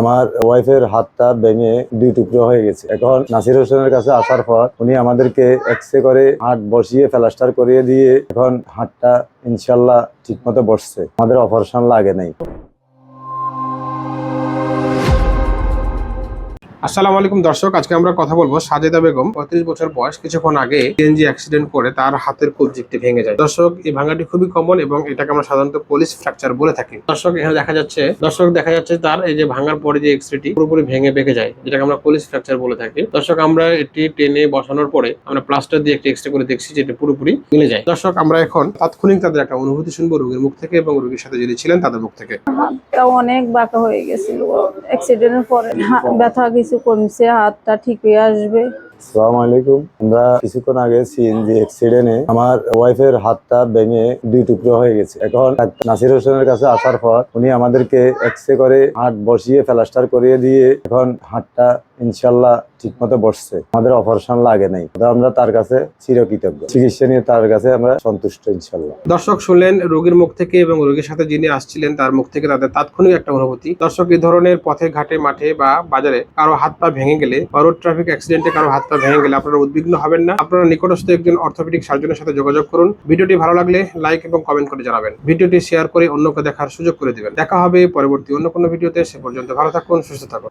আমার ওয়াইফের হাতটা ভেঙে দুই টুকরো হয়ে গেছে। এখন নাসির হোসেনের কাছে আসার পর উনি আমাদেরকে এক্সরে করে হাট বসিয়ে প্লাস্টার করিয়ে দিয়ে এখন হাটটা ইনশাল্লাহ ঠিক মতো বসছে। আমাদের অপারেশন লাগে নাই। আসসালামু আলাইকুম দর্শক আজকে আমরা কথা বলব সাজেদা বেগম পঁয়ত্রিশ বছর বয়স কিছুক্ষণ আগে সিএনজি অ্যাক্সিডেন্ট করে তার হাতের কবজিটি ভেঙে যায়। দর্শক এই ভাঙাটি খুবই কমন এবং এটাকে আমরা সাধারণত পুলিশ ফ্র্যাকচার বলে থাকি। দর্শক এখানে দেখা যাচ্ছে দর্শক দেখা যাচ্ছে তার এই যে ভাঙার পরে যে এক্সরেটি পুরোপুরি ভেঙে বেঁকে যায় যেটাকে আমরা পুলিশ ফ্র্যাকচার বলে থাকি। দর্শক আমরা এটি টেনে বসানোর পরে আমরা প্লাস্টার দিয়ে একটি এক্সরে করে দেখছি যেটা পুরোপুরি মিলে যায়। দর্শক আমরা এখন তাৎক্ষণিক তাদের একটা অনুভূতি শুনব রোগীর মুখ থেকে এবং রোগীর সাথে যিনি ছিলেন তাদের মুখ থেকে। হাতটা অনেক বাঁকা হয়ে গেছিল অ্যাক্সিডেন্টের পরে ব্যথা কিছু কমছে হাতটা ঠিক হয়ে আসবে। আলাইকুম। আমরা কিছুক্ষণ আগে সিএনজি অ্যাক্সিডেন্টে আমার ওয়াইফের হাতটা ভেঙে দুই টুকরো হয়ে গেছে। এখন নাসির হোসেনের কাছে আসার পর উনি আমাদেরকে এক্সরে করে হাত বসিয়ে প্লাস্টার করিয়ে দিয়ে এখন হাতটা ইনশাল্লাহ ঠিক মতো বসছে। আমাদের অপারেশন লাগে নাই। আমরা তার কাছে চিরকৃতজ্ঞ। চিকিৎসা নিয়ে তার কাছে আমরা সন্তুষ্ট ইনশাল্লাহ দর্শক শুনলেন, রোগীর মুখ থেকে এবং রোগীর সাথে যিনি আসছিলেন, তার মুখ থেকে তাদের তাৎক্ষণিক একটা অনুভূতি। দর্শক, এই ধরনের পথে, ঘাটে, মাঠে বা বাজারে কারও হাত পা ভেঙে গেলে বা রোড ট্রাফিক অ্যাক্সিডেন্টে কারও হাত ভেঙে গেলে আপনারা উদ্বিগ্ন হবেন না। আপনারা নিকটস্থ একজন অর্থোপেডিক সার্জনের সাথে যোগাযোগ করুন। ভিডিওটি ভালো লাগলে লাইক এবং কমেন্ট করে জানাবেন। ভিডিওটি শেয়ার করে অন্যকে দেখার সুযোগ করে দেবেন। দেখা হবে পরবর্তী অন্য কোনো ভিডিওতে। সে পর্যন্ত ভালো থাকুন, সুস্থ থাকুন।